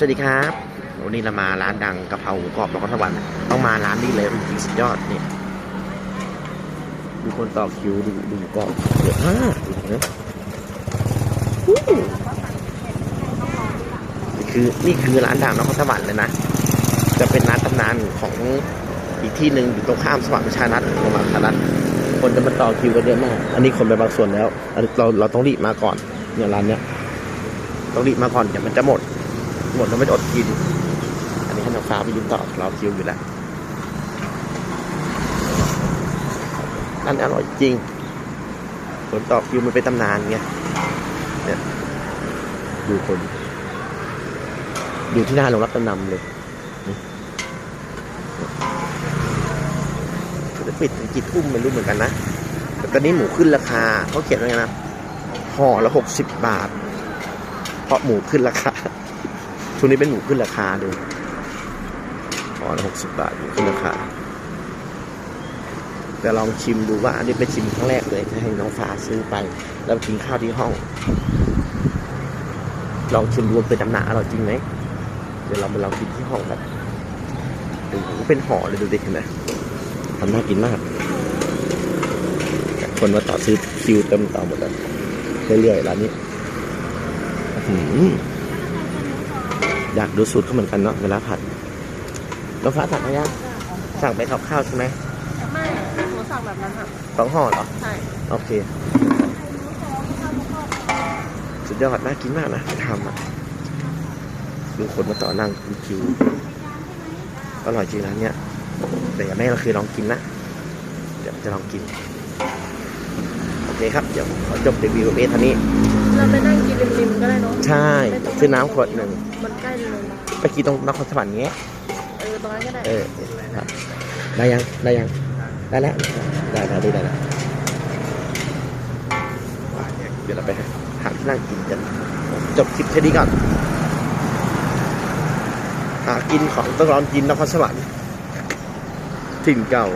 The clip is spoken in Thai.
สวัสดีครับวันนี้เรามาร้านดังกะเพราหมูกรอบนครสวรรค์ต้องมาร้านนี้เลยจริงสุดยอดเนี่ยดูคนต่อคิวดูดูหมูกรอบเยอะมากดูนะนี่คือนี่คือร้านดังนครสวรรค์เลยนะจะเป็นร้านตำนานของอีกที่หนึ่งอยู่ตรงข้ามสว่างประชานัทโรงพยาบาลสารัตคนจะมาต่อคิวกันเยอะมากอันนี้คนไปบางส่วนแล้วอันเราเราต้องรีบมาก่อนเนี่ยร้านเนี้ยต้องรีบมาก่อนเดี๋ยวมันจะหมด หมดแล้วไม่อดกิน อันนี้ให้น้องฟ้าไปยืนต่อรอคิวอยู่แล้วอันอร่อยจริงผลต่อคิวมันเป็นตำนานไงเนี่ยดูคนอยู่ที่หน้าโรงรับจำนำเลยจะปิดถึงกี่ทุ่มไม่รู้เหมือนกันนะแต่ตอนนี้หมูขึ้นราคาเขาเขียนว่าไงนะห่อละหกสิบบาท เพราะหมูขึ้นราคา ช่วงนี้เป็นหมูขึ้นราคาดูห่อละหกสิบบาทหมูขึ้นราคาแต่ลองชิมดูว่า อันนี้เป็นชิมครั้งแรกเลยให้น้องฟ้าซื้อไป แล้วกินข้าวที่ห้อง ลองชิมดูว่าเป็นตำหนาอร่อยจริงไหมเดี๋ยวเราไปลองกินที่ห้องแบบโอ้โหเป็นห่อเลยดูดิเห็นไหมทำน่ากินมาก คนมาต่อซื้อคิวเต็มต่อหมดเลยเรื่อยๆร้านนี้ อื้อหืออยากดูสูตรเขาเหมือนกันเนาะเวลาผัดน้องฟ้าสั่งไหมยังสั่งไปข้าวๆใช่ไหมไม่หนูสั่งแบบนั้นอะสองห่อเหรอ ใช่ โอเค สุดยอดน่ากินมากนะทำอะดูคนมาต่อนั่งคิวอร่อยจริงร้านเนี้ยแต่อย่าแม่เราเคยลองกินนะ เดี๋ยวจะลองกิน โอเคครับ เดี๋ยวขอจบรีวิวเอท่านี้ เราไปนั่งกินริมๆก็ได้เนาะใช่ ซื้อน้ำขวดหนึ่งมันใกล้เลยไปกินตรงนครสวรรค์เงี้ยเออตรงนั้นก็ได้เออครับได้ยังได้ยังได้แล้วได้แล้วได้แล้วเดี๋ยวเราไปหาที่นั่งกินกันจบคลิปแค่นี้ก่อนหากินของต้องร้อนกินนครสวรรค์ถิ่นเก่า